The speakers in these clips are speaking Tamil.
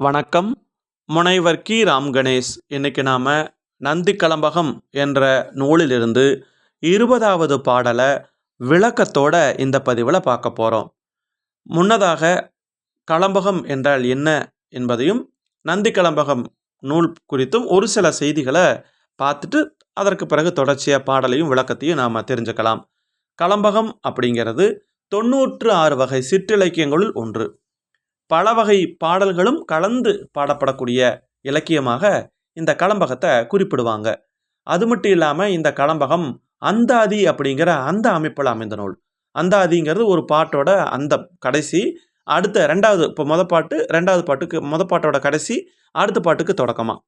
வணக்கம். முனைவர் கி. ராம் கணேஷ். இன்னைக்கு நாம் நந்தி கலம்பகம் என்ற நூலிலிருந்து இருபதாவது பாடலை விளக்கத்தோட இந்த பதிவில் பார்க்க போகிறோம் முன்னதாக கலம்பகம் என்றால் என்ன என்பதையும் நந்தி கலம்பகம் நூல் குறித்தும் ஒரு சில செய்திகளை பார்த்துட்டு அதற்கு பிறகு தொடர்ச்சியாக பாடலையும் விளக்கத்தையும் நாம் தெரிஞ்சுக்கலாம். கலம்பகம் அப்படிங்கிறது தொண்ணூற்று ஆறு வகை சிற்றிலக்கியங்களுள் ஒன்று. பல வகை பாடல்களும் கலந்து பாடப்படக்கூடிய இலக்கியமாக இந்த கலம்பகத்தை குறிப்பிடுவாங்க. அது மட்டும் இல்லாமல் இந்த கலம்பகம் அந்தாதி அப்படிங்கிற அந்த அமைப்பில் அமைந்த நூல். அந்தாதிங்கிறது ஒரு பாட்டோட அந்த கடைசி அடுத்த ரெண்டாவது இப்போ மொதல் பாட்டு ரெண்டாவது பாட்டுக்கு முத பாட்டோட கடைசி அடுத்த பாட்டுக்கு தொடக்கமாக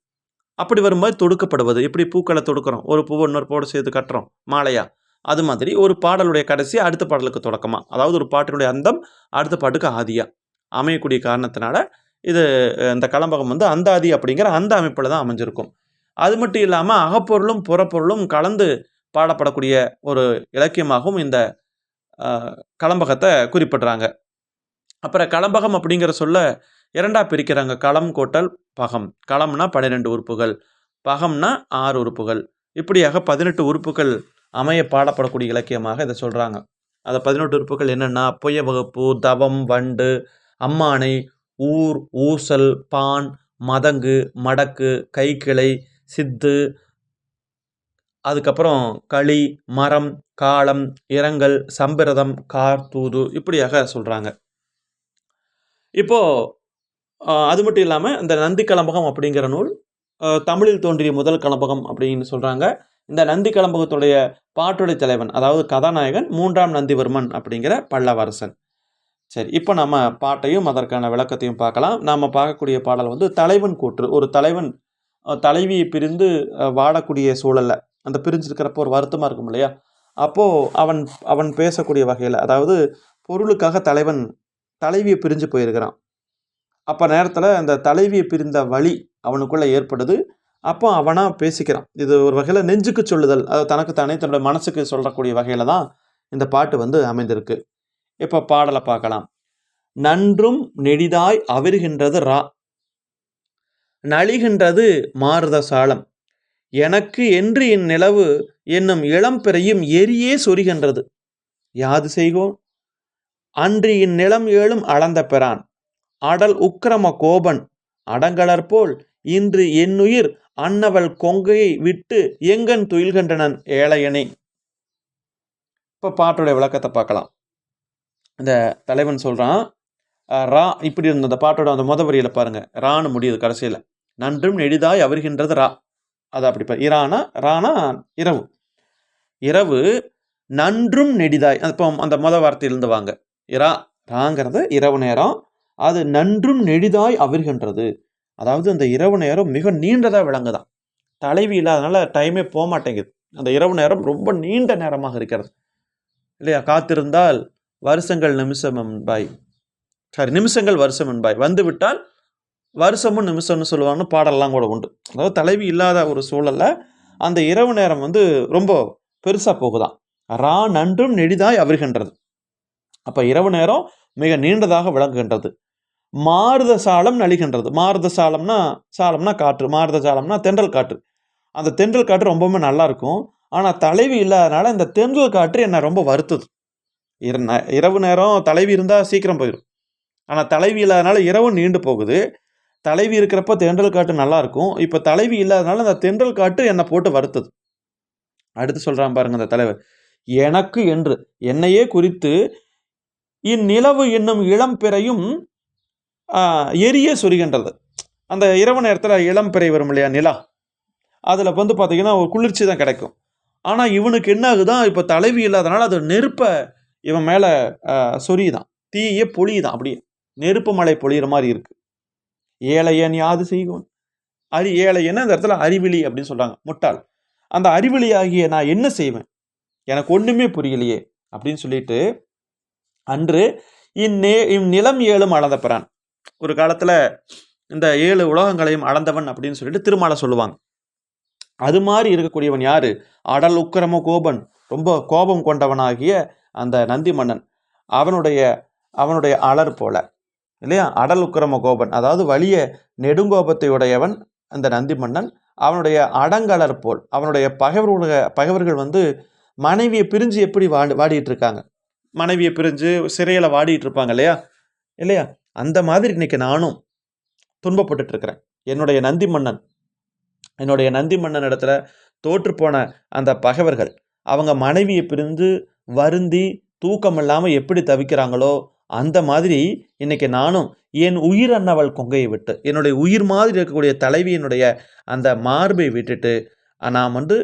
அப்படி வரும்போது தொடுக்கப்படுவது. இப்படி பூக்களை தொடுக்கிறோம்? ஒரு பூவை இன்னொரு பூவோட சேர்த்து கட்டுறோம் மாலையா? அது மாதிரி ஒரு பாடலுடைய கடைசி அடுத்த பாடலுக்கு தொடக்கமாக அதாவது ஒரு பாட்டினுடைய அந்தம் அடுத்த பாட்டுக்கு ஆதியாக அமையக்கூடிய காரணத்தினால இது இந்த கலம்பகம் வந்து அந்தாதி அப்படிங்கிற அந்த அமைப்பில் தான் அமைஞ்சிருக்கும். அது மட்டும் இல்லாமல் அகப்பொருளும் புறப்பொருளும் கலந்து பாடப்படக்கூடிய ஒரு இலக்கியமாகவும் இந்த களம்பகத்தை கலம்பகத்தை குறிப்பிடுறாங்க. அப்புறம் கலம்பகம் அப்படிங்கிற சொல்ல இரண்டாக பிரிக்கிறாங்க. களம் கோட்டல் பகம். களம்னா பன்னிரெண்டு உறுப்புகள். பகம்னா ஆறு உறுப்புகள். இப்படியாக பதினெட்டு உறுப்புகள் அமைய பாடப்படக்கூடிய இலக்கியமாக இதை சொல்கிறாங்க அந்த பதினெட்டு உறுப்புகள் என்னென்னா பொய்ய வகுப்பு தவம் வண்டு அம்மானை ஊர் ஊசல் பான் மதங்கு மடக்கு கைக்கிளை சித்து அதுக்கப்புறம் களி மரம் காலம் இரங்கல் சம்பிரதம் கார் தூது இப்படியாக சொல்கிறாங்க இப்போது அது மட்டும் இல்லாமல் இந்த நந்தி கலம்பகம் அப்படிங்கிற நூல் தமிழில் தோன்றிய முதல் கலம்பகம் அப்படின்னு சொல்கிறாங்க இந்த நந்தி கலம்பகத்துடைய பாட்டுடை தலைவன் அதாவது கதாநாயகன் மூன்றாம் நந்திவர்மன் அப்படிங்கிற பல்லவரசன். சரி இப்போ நம்ம பாட்டையும் அதற்கான விளக்கத்தையும் பார்க்கலாம். நாம் பார்க்கக்கூடிய பாடல் வந்து தலைவன் கூற்று. ஒரு தலைவன் தலைவியை பிரிந்து வாடக்கூடிய சூழலில் சூழல்ல அந்த பிரிஞ்சிருக்கிறப்போ ஒரு வருத்தமாக இருக்கும் இல்லையா? அப்போது அவன் அவன் பேசக்கூடிய வகையில் அதாவது பொருளுக்காக தலைவன் தலைவியை பிரிஞ்சு போயிருக்கிறான். அப்போ நேரத்தில் அந்த தலைவியை பிரிந்த வழி அவனுக்குள்ளே ஏற்படுது. அப்போ அவனாக பேசிக்கிறான். இது ஒரு வகையில் நெஞ்சுக்கு சொல்லுதல். அது தனக்கு தானே தன்னோட மனசுக்கு சொல்லக்கூடிய வகையில் தான் இந்த பாட்டு வந்து அமைந்திருக்கு. இப்போ பாடலை பார்க்கலாம். நன்றும் நெடிதாய் அவிர்கின்றது ரா. நலிகின்றது மாறுத சாலம் எனக்கு என்று இந்நிலவு என்னும் இளம்பிறையும் எரியே சொரிகின்றது. யாது செய்கோம் அன்று இந்நிலம் ஏழும் அளந்த பெறான் அடல் உக்கிரம கோபன். அடங்கலற்போல் இன்று என்னுயிர் அன்னவள் கொங்கையை விட்டு எங்கன் துயில்கின்றனன் ஏழையனே. இப்போ பாட்டோட விளக்கத்தை பார்க்கலாம். இந்த தலைவன் சொல்கிறான் ரா இப்படி இருந்த அந்த பாட்டோட அந்த மொத வரியில பாருங்க. ரான்னு முடியுது கடைசியில். நன்றும் எளிதாய் அவர்கின்றது ரா. அது அப்படி இரானா ரானா இரவு. இரவு நன்றும் நெடிதாய் இப்போ அந்த மொத வார்த்தையிலிருந்து வாங்க. இரா ராங்கிறது இரவு நேரம். அது நன்றும் நெடிதாய் அவிர்கின்றது. அதாவது அந்த இரவு நேரம் மிக நீண்டதாக விளங்குதான். தலைவி இல்லாதனால டைமே போக மாட்டேங்குது அந்த இரவு நேரம் ரொம்ப நீண்ட நேரமாக இருக்கிறது. இல்லையா? காத்திருந்தால் வருஷங்கள் நிமிஷம் என்பாய். சாரி நிமிஷங்கள் வருஷம் என்பாய். வந்துவிட்டால் வருஷமும் நிமிஷம்னு சொல்லுவாங்கன்னு பாடல்லாம் கூட உண்டு. அதாவது தலைவி இல்லாத ஒரு சூழல்ல அந்த இரவு நேரம் வந்து ரொம்ப பெருசாக போகுதான். ரா நன்றும் நெடிதாய் அவர்கின்றது அப்போ இரவு நேரம் மிக நீண்டதாக விளங்குகின்றது. மாருத சாலம் நலிகின்றது. மாருத சாலம்னா சாலம்னா காற்று மாருத சாலம்னா தென்றல் காற்று. அந்த தென்றல் காற்று ரொம்பவுமே நல்லா இருக்கும். ஆனால் தலைவி இல்லாதனால இந்த தென்றல் காற்று என்னை ரொம்ப வருத்துது. இர- இரவு நேரம் தலைவி இருந்தால் சீக்கிரம் போயிடும் ஆனால் தலைவி இல்லாதனால இரவு நீண்டு போகுது. தலைவி இருக்கிறப்ப தென்றல் காட்டு நல்லாயிருக்கும் இப்போ தலைவி இல்லாதனால அந்த தென்றல் காட்டு என்னை போட்டு வருத்துது. அடுத்து சொல்கிறான் பாருங்க அந்த தலைவர். எனக்கு என்று. என்னையே குறித்து இந்நிலவு என்னும் இளம் பிறையும் எரிய சொரிகின்றது. அந்த இரவு நேரத்தில் இளம் பிறை வரும் இல்லையா நிலா? அதில் வந்து பார்த்தீங்கன்னா ஒரு குளிர்ச்சி தான் கிடைக்கும். ஆனால் இவனுக்கு என்ன ஆகுதான் இப்போ தலைவி இல்லாதனால அது நெருப்பை இவன் மேலே சொரியுதான். தீயே பொழியுதான் அப்படியே. நெருப்பு மலை பொழியிற மாதிரி இருக்கு. ஏழையன் யாது செய்வோன்? அறி ஏழையன்னு அந்த இடத்துல? அறிவிலி அப்படின்னு சொல்கிறாங்க முட்டாள். அந்த அறிவிலி ஆகிய நான் என்ன செய்வேன்? எனக்கு ஒன்றுமே புரியலையே அப்படின்னு சொல்லிட்டு அன்று இந்நே இந்நிலம் ஏழும் அளந்த பிறான் ஒரு காலத்தில் இந்த ஏழு உலகங்களையும் அளந்தவன் அப்படின்னு சொல்லிட்டு திருமாலை சொல்லுவாங்க. அது மாதிரி இருக்கக்கூடியவன் யாரு? அடல் உக்கிரம கோபன். ரொம்ப கோபம் கொண்டவனாகிய அந்த நந்தி மன்னன் அவனுடைய அவனுடைய அலர் போல இல்லையா? அடல் உக்கிரம கோபன் அதாவது வலிய நெடுங்கோபத்தை உடையவன் அந்த நந்தி மன்னன் அவனுடைய அடங்கலர் போல் அவனுடைய பகைவர்களுடைய பகைவர்கள் வந்து மனைவியை பிரிஞ்சு எப்படி வாடி வாடிட்டு இருக்காங்க மனைவியை பிரிஞ்சு சிறையில் வாடிட்டு இருப்பாங்க இல்லையா? இல்லையா? அந்த மாதிரி இன்னைக்கு நானும் துன்பப்பட்டுட்டு இருக்கிறேன் என்னுடைய நந்தி மன்னன் என்னுடைய நந்தி மன்னன் இடத்துல தோற்று போன அந்த பகைவர்கள் அவங்க மனைவியை பிரிந்து வருந்தி தூக்கம் இல்லாமல் எப்படி தவிக்கிறாங்களோ அந்த மாதிரி இன்னைக்கு நானும் என் உயிர் அன்னவள் கொங்கையை விட்டு என்னுடைய உயிர் மாதிரி இருக்கக்கூடிய தலைவியினுடைய அந்த மார்பை விட்டுட்டு நான் வந்து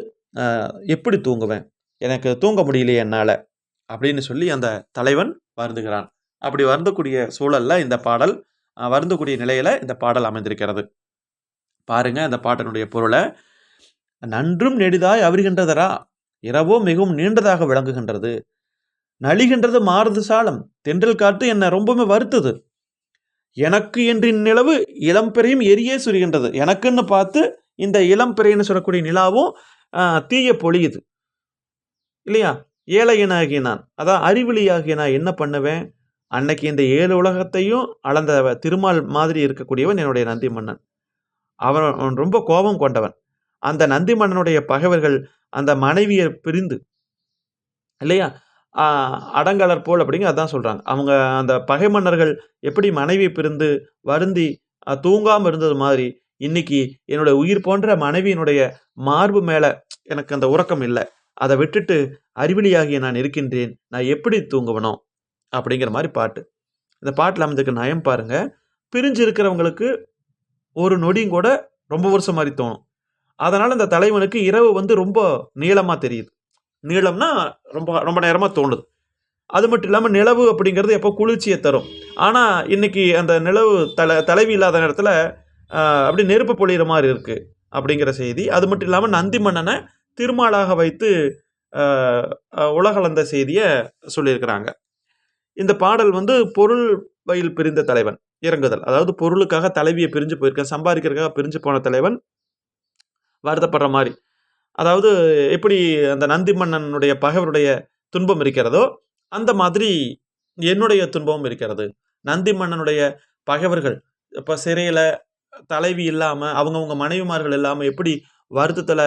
எப்படி தூங்குவேன்? எனக்கு தூங்க முடியலையே என்னால்? அப்படின்னு சொல்லி அந்த தலைவன் வருந்துகிறான். அப்படி வருந்தக்கூடிய சூழலில் இந்த பாடல் வருந்தக்கூடிய நிலையில் இந்த பாடல் அமைந்திருக்கிறது. பாருங்க இந்த பாட்டினுடைய பொருளை நன்றும் நெடிதாய் அவருகின்றதரா? இரவோ மிகவும் நீண்டதாக விளங்குகின்றது. நலிகின்றது மாறுது சாலம். தென்றல் காற்று என்னை ரொம்பவுமே வருத்துது. எனக்கு என்று நிலவு இளம்பெறையும் எரியே சுரிகின்றது. எனக்குன்னு பார்த்து இந்த இளம்பெறைன்னு சொல்லக்கூடிய நிலாவும் தீய பொழியுது. இல்லையா? ஏழையனாகிய நான் அதான் அறிவிலியாகிய நான் என்ன பண்ணுவேன்? அன்னைக்கு இந்த ஏழு உலகத்தையும் அளந்த திருமால் மாதிரி இருக்கக்கூடியவன் என்னுடைய நந்தி மன்னன் அவன் அவன் ரொம்ப கோபம் கொண்டவன். அந்த நந்தி மன்னனுடைய பகைவர்கள் அந்த மனைவியை பிரிந்து இல்லையா? அடங்கலர் போல் அப்படிங்க அதான் சொல்கிறாங்க அவங்க அந்த பகை மன்னர்கள் எப்படி மனைவி பிரிந்து வருந்தி தூங்காமல் இருந்தது மாதிரி இன்னைக்கு என்னுடைய உயிர் போன்ற மனைவியினுடைய மார்பு மேலே எனக்கு அந்த உறக்கம் இல்லை. அதை விட்டுட்டு அறிவிலியாகிய நான் இருக்கின்றேன். நான் எப்படி தூங்குவனோ அப்படிங்கிற மாதிரி பாட்டு. இந்த பாட்டில் அமைந்திருக்க நயம் பாருங்கள் பிரிஞ்சு இருக்கிறவங்களுக்கு ஒரு நொடியும் கூட ரொம்ப வருஷம் மாதிரி தோணும். அதனால் இந்த தலைவனுக்கு இரவு வந்து ரொம்ப நீளமாக தெரியுது. நீளம்னா ரொம்ப ரொம்ப நேரமாக தோணுது. அது மட்டும் இல்லாமல் நிலவு அப்படிங்கிறது எப்போ குளிர்ச்சியை தரும். ஆனால் இன்னைக்கு அந்த நிலவு தலை தலைவி இல்லாத நேரத்தில் அப்படி நெருப்பு பொழிகிற மாதிரி இருக்குது அப்படிங்கிற செய்தி. அது மட்டும் இல்லாமல் நந்தி மன்னனை திருமாலாக வைத்து உலகளந்த செய்தியை சொல்லியிருக்கிறாங்க. இந்த பாடல் வந்து பொருள் வயல் பிரிந்த தலைவன் இறங்குதல். அதாவது பொருளுக்காக தலைவியை பிரிஞ்சு போயிருக்கேன் சம்பாதிக்கிறதுக்காக பிரிஞ்சு போன தலைவன் வருத்தப்படுற மாதிரி அதாவது எப்படி அந்த நந்தி மன்னனுடைய பகைவருடைய துன்பம் இருக்கிறதோ அந்த மாதிரி என்னுடைய துன்பமும் இருக்கிறது. நந்தி மன்னனுடைய பகைவர்கள் இப்போ சிறையில் தலைவி இல்லாமல் அவங்கவுங்க மனைவிமார்கள் இல்லாமல் எப்படி வருத்தத்தில்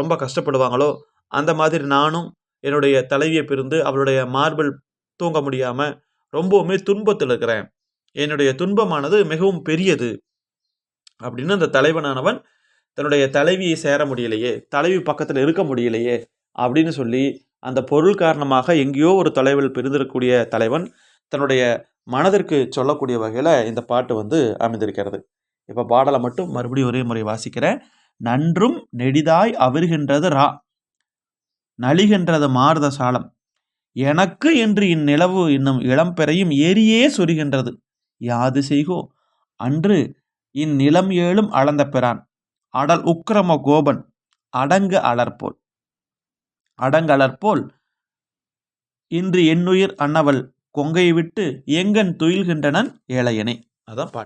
ரொம்ப கஷ்டப்படுவாங்களோ அந்த மாதிரி நானும் என்னுடைய தலைவியை பிரிந்து அவளுடைய மார்பிள் தூங்க முடியாமல் ரொம்பவுமே துன்பத்தில் இருக்கிறேன். என்னுடைய துன்பமானது மிகவும் பெரியது. அப்படின்னு அந்த தலைவனானவன் தன்னுடைய தலைவியை சேர முடியலையே தலைவி பக்கத்தில் இருக்க முடியலையே அப்படின்னு சொல்லி அந்த பொருள் காரணமாக எங்கேயோ ஒரு தொலைவில் பிரிந்திருக்கக்கூடிய தலைவன் தன்னுடைய மனதிற்கு சொல்லக்கூடிய வகையில் இந்த பாட்டு வந்து அமைந்திருக்கிறது. இப்போ பாடலை மட்டும் மறுபடியும் ஒரே முறை வாசிக்கிறேன். நன்றும் நெடிதாய் அவிர்கின்றது ரா நலிகின்றது மாறுத சாலம். எனக்கு என்று இந்நிலவு இன்னும் இளம்பெறையும் ஏரியே சொரிகின்றது. யாது செய்கோ அன்று இந்நிலம் ஏழும் அளந்த பெறான் அடல் உக்கிரம கோபன் அடங்கு அலர்போல். அடங்கலர்போல் இன்று என்னுயிர் அன்னவள் கொங்கையை விட்டு எங்கன் துயில்கின்றனன் ஏழையனே. அதான் பாட்டு.